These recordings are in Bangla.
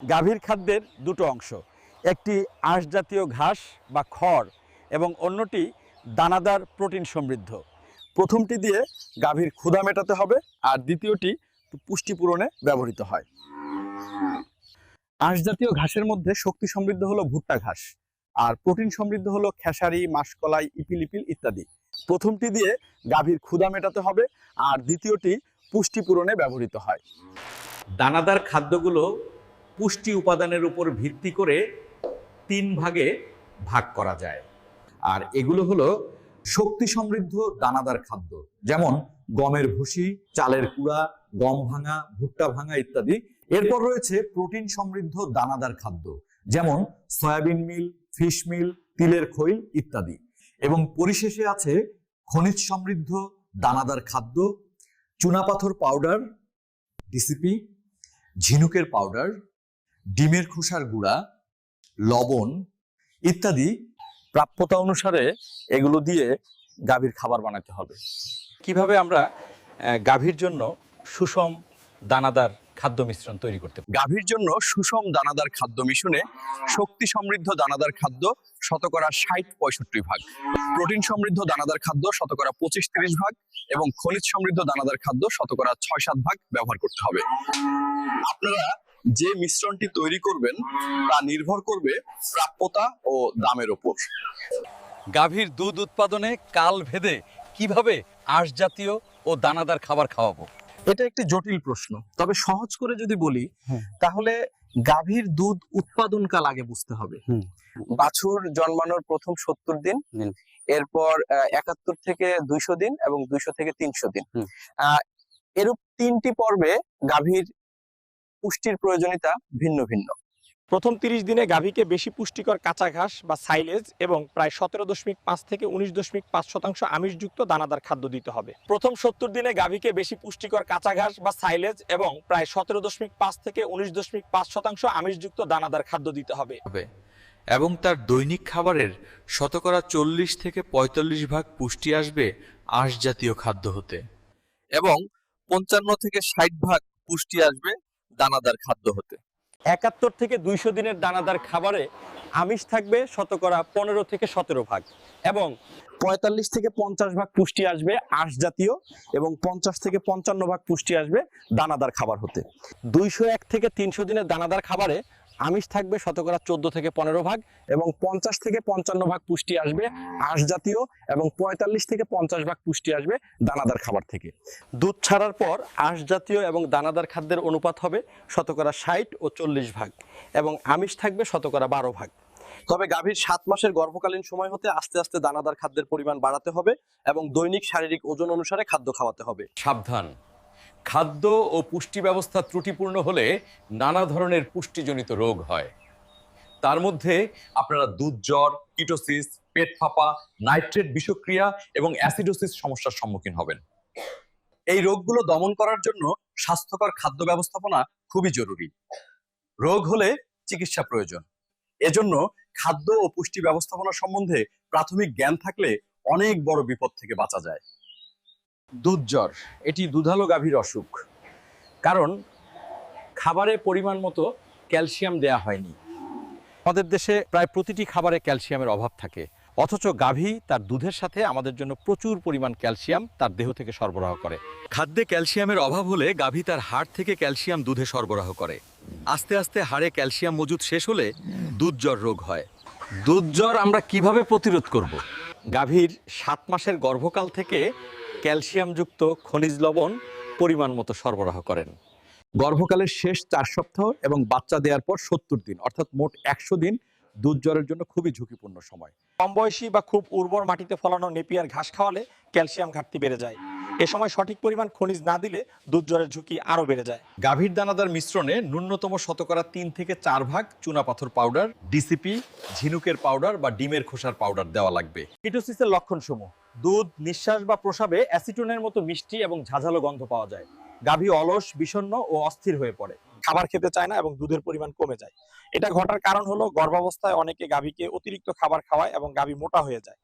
গাভীর খাদ্যের দুটো অংশ, একটি আঁশ জাতীয় ঘাস বা খড় এবং অন্যটি দানাদার প্রোটিন সমৃদ্ধ। প্রথমটি দিয়ে গাভীর ক্ষুধা মেটাতে হবে আর দ্বিতীয়টি পুষ্টি পূরণে ব্যবহৃত হয়। আঁশ জাতীয় ঘাসের মধ্যে শক্তি সমৃদ্ধ হলো ভুট্টা ঘাস আর প্রোটিন সমৃদ্ধ হলো খেসারি, মাসকলাই ইপিল ইপিল ইত্যাদি। প্রথমটি দিয়ে গাভীর ক্ষুধা মেটাতে হবে আর দ্বিতীয়টি পুষ্টি পূরণে ব্যবহৃত হয়। দানাদার খাদ্যগুলো পুষ্টি উপাদানের উপর ভিত্তি করে তিন ভাগে ভাগ করা যায়। আর এগুলো হলো শক্তি সমৃদ্ধ দানাদার খাদ্য, যেমন গমের ভুসি, চালের কুড়া, গম ভাঙা, ভুট্টা ভাঙা ইত্যাদি। এরপর রয়েছে প্রোটিন সমৃদ্ধ দানাদার খাদ্য, যেমন সয়াবিন মিল, ফিশ মিল, তিলের খৈল ইত্যাদি। এবং পরিশেষে আছে খনিজ সমৃদ্ধ দানাদার খাদ্য, চুনাপাথর পাউডার, ডিসিপি, ঝিনুকের পাউডার ডিমের খোসার গুঁড়া, লবণ ইত্যাদি প্রাপ্যতা অনুসারে এগুলো দিয়ে গাভীর খাবার বানাতে হবে। কীভাবে আমরা গাভীর জন্য সুষম দানাদার খাদ্য মিশ্রণ তৈরি করতে গাভীর জন্য সুষম দানাদার খাদ্য মিশনে শক্তি সমৃদ্ধ দানাদার খাদ্য শতকরা ষাট পঁয়ষট্টি ভাগ, প্রোটিন সমৃদ্ধ দানাদার খাদ্য শতকরা পঁচিশ তিরিশ ভাগ এবং খনিজ সমৃদ্ধ দানাদার খাদ্য শতকরা ছয় সাত ভাগ ব্যবহার করতে হবে। আপনারা যে মিশ্রণটি তৈরি করবেন তা নির্ভর করবে প্রাপ্যতা ও দামের ওপর। গাভীর দুধ উৎপাদনে কাল ভেদে কীভাবে আঁশ জাতীয় ও দানাদার খাবার খাওয়াবো? এটা একটি জটিল প্রশ্ন তবে সহজ করে যদি বলি তাহলে গাভীর দুধ উৎপাদন কাল আগে বুঝতে হবে। বাছুর জন্মানোর প্রথম সত্তর দিন। এরপর একাত্তর থেকে দুইশো দিন এবং দুইশো থেকে তিনশো দিন। আহ, এরূপ তিনটি পর্বে গাভীর পুষ্টির প্রয়োজনীয়তা ভিন্ন ভিন্ন। প্রথম তিরিশ দিনে গাভীকে বেশি পুষ্টিকর কাঁচা ঘাস বা সাইলেজ এবং প্রায় সতেরো দশমিক পাঁচ থেকে উনিশ দশমিক পাঁচ শতাংশ আমিষযুক্ত দানাদার খাদ্য দিতে হবে। প্রথম সত্তর দিনে গাভীকে বেশি পুষ্টিকর কাঁচা ঘাস বা সাইলেজ এবং প্রায় সতেরো দশমিক পাঁচ থেকে উনিশ দশমিক পাঁচ শতাংশ আমিষযুক্ত দানাদার খাদ্য দিতে হবে। হবে। এবং তার দৈনিক খাবারের শতকরা চল্লিশ থেকে পঁয়তাল্লিশ ভাগ পুষ্টি আসবে আঁশ জাতীয় খাদ্য হতে। এবং পঞ্চান্ন থেকে ষাট ভাগ পুষ্টি আসবে দানাদার খাদ্য হতে। একাত্তর থেকে দুইশো দিনের দানাদার খাবারে আমিষ থাকবে শতকরা পনেরো থেকে সতেরো ভাগ এবং পঁয়তাল্লিশ থেকে পঞ্চাশ ভাগ পুষ্টি আসবে আঁশ জাতীয় এবং পঞ্চাশ থেকে পঞ্চান্ন ভাগ পুষ্টি আসবে দানাদার খাবার হতে। দুইশো এক থেকে তিনশো দিনের দানাদার খাবারে আমিষ থাকবে শতকরা চোদ্দ থেকে পনেরো ভাগ এবং পঞ্চাশ থেকে পঞ্চান্ন ভাগ পুষ্টি আসবে আঁশ জাতীয় এবং পঁয়তাল্লিশ থেকে পঞ্চাশ ভাগ পুষ্টি আসবে দানাদার খাবার থেকে। দুধ ছাড়ার পর আঁশ জাতীয় এবং দানাদার খাদ্যের অনুপাত হবে শতকরা ষাট ও চল্লিশ ভাগ এবং আমিষ থাকবে শতকরা বারো ভাগ। তবে গাভীর সাত মাসের গর্ভকালীন সময় হতে আস্তে আস্তে দানাদার খাদ্যের পরিমাণ বাড়াতে হবে এবং দৈনিক শারীরিক ওজন অনুসারে খাদ্য খাওয়াতে হবে। সাবধান। খাদ্য ও পুষ্টি ব্যবস্থা ত্রুটিপূর্ণ হলে নানা ধরনের পুষ্টিজনিত রোগ হয়। তার মধ্যে আপনারা দুধ জ্বর, কিটোসিস, পেট ফাঁপা, নাইট্রেট বিষক্রিয়া এবং অ্যাসিডোসিস সমস্যার সম্মুখীন হবেন। এই রোগগুলো দমন করার জন্য স্বাস্থ্যকর খাদ্য ব্যবস্থাপনা খুবই জরুরি। রোগ হলে চিকিৎসা প্রয়োজন। এজন্য খাদ্য ও পুষ্টি ব্যবস্থাপনা সম্বন্ধে প্রাথমিক জ্ঞান থাকলে অনেক বড় বিপদ থেকে বাঁচা যায়। দুধ জ্বর এটি দুধালো গাভীর অসুখ। কারণ খাবারে পরিমাণ মতো ক্যালসিয়াম দেয়া হয়নি। আমাদের দেশে প্রায় প্রতিটি খাবারে ক্যালসিয়ামের অভাব থাকে। অথচ গাভী তার দুধের সাথে আমাদের জন্য প্রচুর পরিমাণ ক্যালসিয়াম তার দেহ থেকে সরবরাহ করে। খাদ্যে ক্যালসিয়ামের অভাব হলে গাভী তার হাড় থেকে ক্যালসিয়াম দুধে সরবরাহ করে। আস্তে আস্তে হাড়ে ক্যালসিয়াম মজুদ শেষ হলে দুধ জ্বর রোগ হয়। দুধ জ্বর আমরা কীভাবে প্রতিরোধ করব? গাভীর সাত মাসের গর্ভকাল থেকে ক্যালসিয়ামযুক্ত খনিজ লবণ পরিমাণ মতো সরবরাহ করেন। গর্ভকালের শেষ চার সপ্তাহ এবং বাচ্চা দেওয়ার পর সত্তর দিন, অর্থাৎ মোট একশো দিন দুধ জ্বরের জন্য খুবই ঝুঁকিপূর্ণ সময়। কম বয়সী বা খুব উর্বর মাটিতে ফলানো নেপিয়ার ঘাস খাওয়ালে ক্যালসিয়াম ঘাটতি বেড়ে যায়। এ সময় সঠিক পরিমাণ খনিজ না দিলে দুধ জ্বরের ঝুঁকি আরও বেড়ে যায়। গাভীর দানাদার মিশ্রণে ন্যূনতম শতকরা তিন থেকে চার ভাগ চুনাপাথর পাউডার ডিসিপি ঝিনুকের পাউডার বা ডিমের খোসার পাউডার দেওয়া লাগবে। কিটোসিসের লক্ষণসমূহ। দুধ নিঃশ্বাস বা প্রসাবে অ্যাসিটোনের মতো মিষ্টি এবং ঝাঝালো গন্ধ পাওয়া যায়। গাভী অলস বিষণ্ণ ও অস্থির হয়ে পড়ে। খাবার খেতে চায় না এবং দুধের পরিমাণ কমে যায়। এটা ঘটার কারণ হলো গর্ভাবস্থায় অনেকে গাভীকে অতিরিক্ত খাবার খাওয়ায় এবং গাভী মোটা হয়ে যায়।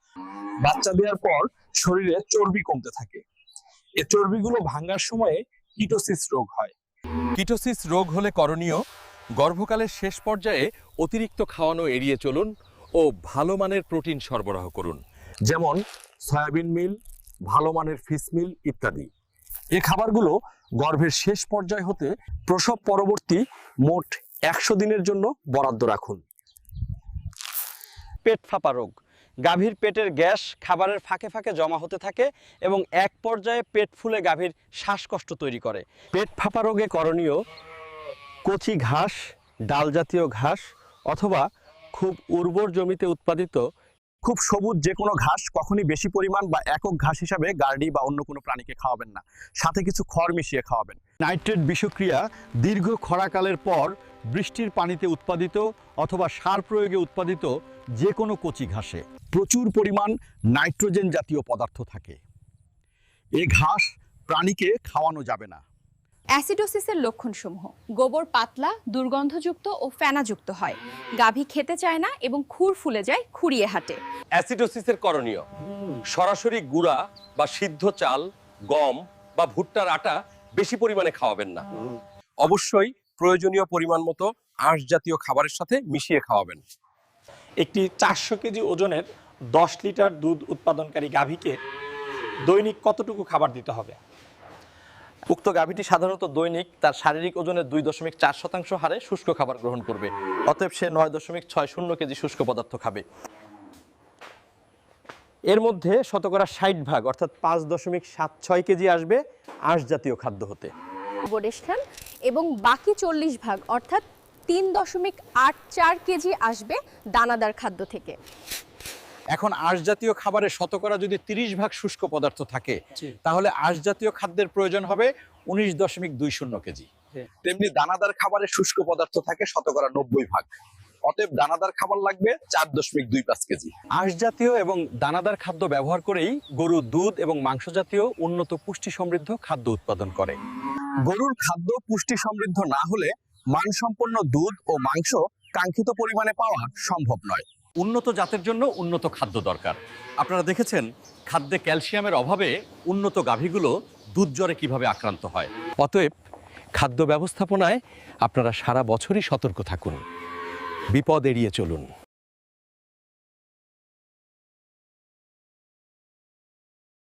বাচ্চা দেওয়ার পর শরীরে চর্বি কমতে থাকে। এই চর্বিগুলো ভাঙার সময়ে কিটোসিস রোগ হয়। কিটোসিস রোগ হলে করণীয় গর্ভকালের শেষ পর্যায়ে অতিরিক্ত খাওয়ানো এড়িয়ে চলুন ও ভালো মানের প্রোটিন সরবরাহ করুন। যেমন সয়াবিন মিল ভালো মানের ফিশ মিল ইত্যাদি। এই খাবারগুলো গর্ভের শেষ পর্যায় হতে প্রসব পরবর্তী মোট একশো দিনের জন্য বরাদ্দ রাখুন। পেট ফাঁপা রোগ। গাভীর পেটের গ্যাস খাবারের ফাঁকে ফাঁকে জমা হতে থাকে এবং এক পর্যায়ে পেট ফুলে গাভীর শ্বাসকষ্ট তৈরি করে। পেট ফাঁপা রোগে করণীয় কচি ঘাস, ডাল জাতীয় ঘাস অথবা খুব উর্বর জমিতে উৎপাদিত খুব সবুজ যে কোনো ঘাস কখনই বেশি পরিমাণ বা একক ঘাস হিসাবে গার্ডি বা অন্য কোনো প্রাণীকে খাওয়াবেন না। সাথে কিছু খড় মিশিয়ে খাওয়াবেন। নাইট্রেট বিষক্রিয়া দীর্ঘ খরাকালের পর বৃষ্টির পানিতে উৎপাদিত অথবা সার প্রয়োগে উৎপাদিত যে কোনো কচি ঘাসে। প্রচুর পরিমাণ নাইট্রোজেন জাতীয় পদার্থ থাকে। এ ঘাস প্রাণীকে খাওয়ানো যাবে না। অ্যাসিডোসিসের লক্ষণসমূহ গোবর পাতলা দুর্গন্ধযুক্ত ও ফেনাযুক্ত হয়। গাভী খেতে চায় না এবং খুর ফুলে যায় খুঁড়িয়ে হাঁটে। অ্যাসিডোসিসের করণীয় সরাসরি গুঁড়া বা সিদ্ধ চাল গম বা ভুট্টার আটা বেশি পরিমাণে খাওয়াবেন না। অবশ্যই প্রয়োজনীয় পরিমাণ মতো আঁশ জাতীয় খাবারের সাথে মিশিয়ে খাওয়াবেন। একটি চারশো কেজি ওজনের দশ লিটার দুধ উৎপাদনকারী গাভীকে দৈনিক কতটুকু খাবার দিতে হবে? উক্ত গাভীটি সাধারণত দৈনিক তার শারীরিক ওজনের দুই দশমিক চার শতাংশ হারে শুষ্ক খাবার গ্রহণ করবে অতএব সে নয় দশমিক ছয় শূন্য কেজি শুষ্ক পদার্থ খাবে। এর মধ্যে শতকরা ষাট ভাগ অর্থাৎ পাঁচ দশমিক সাত ছয় কেজি আসবে আঁশ জাতীয় খাদ্য হতে। খান এবং বাকি চল্লিশ ভাগ অর্থাৎ তিন দশমিক আট চার কেজি আসবে দানাদার খাদ্য থেকে। এখন আঁশ জাতীয় খাবারে শতকরা যদি তিরিশ ভাগ শুষ্ক পদার্থ থাকে তাহলে আঁশ জাতীয় খাদ্যের প্রয়োজন হবে উনিশ দশমিক দুই শূন্য কেজি। তেমনি দানাদার খাবারে শুষ্ক পদার্থ থাকে শতকরা নব্বই ভাগ। অতএব দানাদার খাবার লাগবে চার দশমিক দুই পাঁচ কেজি। আঁশ জাতীয় এবং দানাদার খাদ্য ব্যবহার করেই গরু দুধ এবং মাংস জাতীয় উন্নত পুষ্টি সমৃদ্ধ খাদ্য উৎপাদন করে। গরুর খাদ্য পুষ্টি সমৃদ্ধ না হলে মানসম্পন্ন দুধ ও মাংস কাঙ্ক্ষিত পরিমাণে পাওয়া সম্ভব নয়। উন্নত জাতের জন্য উন্নত খাদ্য দরকার। আপনারা দেখেছেন খাদ্যে ক্যালসিয়ামের অভাবে উন্নত গাভীগুলো দুধ জ্বরে কীভাবে আক্রান্ত হয়। অতএব খাদ্য ব্যবস্থাপনায় আপনারা সারা বছরই সতর্ক থাকুন। বিপদ এড়িয়ে চলুন।